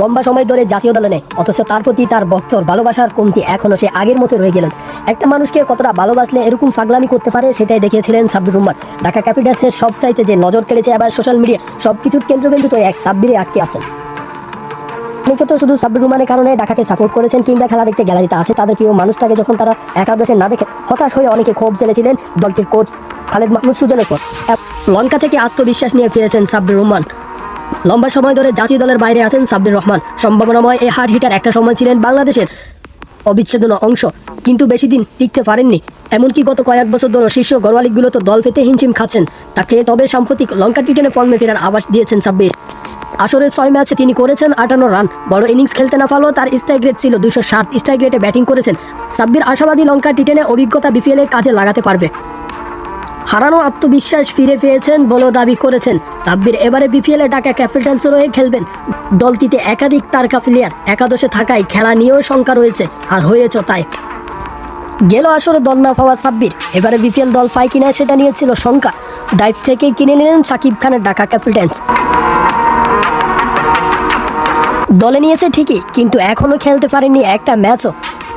লম্বা সময় ধরে জাতীয় দলে নেই অথচ তার প্রতি তার বক্তর ভালোবাসার কমতি এখনও সে আগের মতো রয়ে গেলেন। একটা মানুষকে কতটা ভালোবাসলে এরকম ফাগলামি করতে পারে সেটাই দেখিয়েছিলেন সাব্বির রহমান। ঢাকা ক্যাপিটালসের সব চাইতে যে নজর কেড়েছে আবার সোশ্যাল মিডিয়া সব কিছুর কেন্দ্রবিন্দু তো এক সাব্বিরে আটকে আছেন। অনেকে তো শুধু সাব্বির রহমানের কারণে ঢাকাকে সাপোর্ট করেছেন কিংবা খেলা দেখতে গ্যালারিতে আসে, তাদের প্রিয় মানুষটাকে যখন তারা একাদশে না দেখে হতাশ হয়ে অনেকে ক্ষোভ জেনেছিলেন দলটির কোচ খালেদ মাহমুদ সুজনের পর লঙ্কা থেকে আত্মবিশ্বাস নিয়ে ফিরেছেন সাব্বির রহমান। লম্বা সময় ধরে জাতীয় দলের বাইরে আছেন সাব্বির রহমান। সম্ভাবনাময় এই হার্ড হিটার একটা সময় ছিলেন বাংলাদেশের অবিচ্ছেদ্য অংশ, কিন্তু বেশি দিন টিকতে পারেননি। এমনকি গত কয়েক বছর ধরে শীর্ষ গড়ওয়ালিগুলো তো দল পেতে হিমশিম খাচ্ছেন। তাকে তবে সাম্প্রতিক লঙ্কা টিটেনে ফর্মে ফেরার আবাস দিয়েছেন সাব্বির। আসরের ছয় ম্যাচে তিনি করেছেন আটান্ন রান। বড় ইনিংস খেলতে না পারলেও তার স্ট্রাইক রেট ছিল দুশো সাত। স্ট্রাইক রেটে ব্যাটিং করেছেন। সাব্বির আশাবাদী লঙ্কা টিটেনে অভিজ্ঞতা বিপিএলে কাজে লাগাতে পারবে। হারানো আত্মবিশ্বাস ফিরে পেয়েছেন বলেও দাবি করেছেন। সাব্বির এবারে বিপিএলে ঢাকা ক্যাপিটালসের হয়ে খেলবেন। দলটিতে একাধিক তারকা প্লেয়ার একাদশে থাকায় খেলা নিয়েও শঙ্কা রয়েছে, আর হয়েছ তাই। গেল আসরে দল না পাওয়া সাব্বির, এবারে বিপিএল দল পায় কিনা সেটা নিয়েছিল শঙ্কা। ডাইভ থেকে কিনে নিলেন সাকিব খানের ঢাকা ক্যাপিটালস। দলে নিয়েছে ঠিকই, কিন্তু এখনও খেলতে পারেনি একটা ম্যাচও।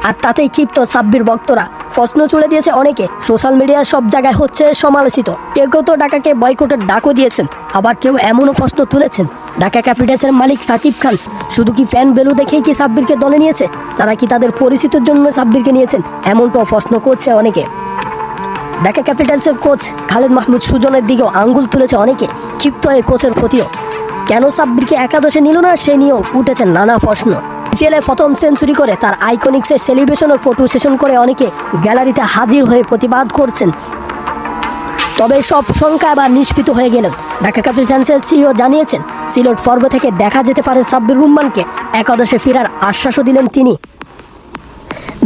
আর তাতেই ক্ষিপ্ত সাব্বির ভক্তরা। প্রশ্ন চলে দিয়েছে অনেকে। সোশ্যাল মিডিয়ার সব জায়গায় হচ্ছে সমালোচিত। কেউ কেউ তো ঢাকাকে বয়কটের ডাকও দিয়েছেন। আবার কেউ এমনও প্রশ্ন তুলেছেন। ঢাকা ক্যাপিটালসের মালিক সাকিব খান, শুধু কি ফ্যান বেলু দেখেই কি সাব্বিরকে দলে নিয়েছে? তারা কি তাদের পরিচিতির জন্য সাব্বিরকে নিয়েছেন? এমনটাও প্রশ্ন করছে অনেকে। ঢাকা ক্যাপিটালসের কোচ খালেদ মাহমুদ সুজনের দিকেও আঙ্গুল তুলেছে অনেকে। ক্ষিপ্ত হয়ে কোচের প্রতিও কেন সাব্বিরকে একাদশে নিল না? সে নিয়েও উঠেছে নানা প্রশ্ন। বিপিএলে প্রথম সেঞ্চুরি করে তার আইকনিক্সের সেলিব্রেশনের ফটো সেশন করে অনেকে গ্যালারিতে হাজির হয়ে প্রতিবাদ করছেন। তবে সব সংখ্যা আবার নিষ্পিত হয়ে গেলেন ঢাকা ক্যাপিটালসের সিও জানিয়েছেন, সিলেট পর্ব থেকে দেখা যেতে পারে সাব্বির রহমানকে একাদশে ফেরার আশ্বাসও দিলেন তিনি।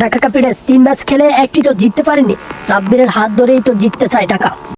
ঢাকা ক্যাপিটালস তিন ম্যাচ খেলে একটি তো জিততে পারেনি, সাব্বিরের হাত ধরেই তো জিততে চায় ঢাকা।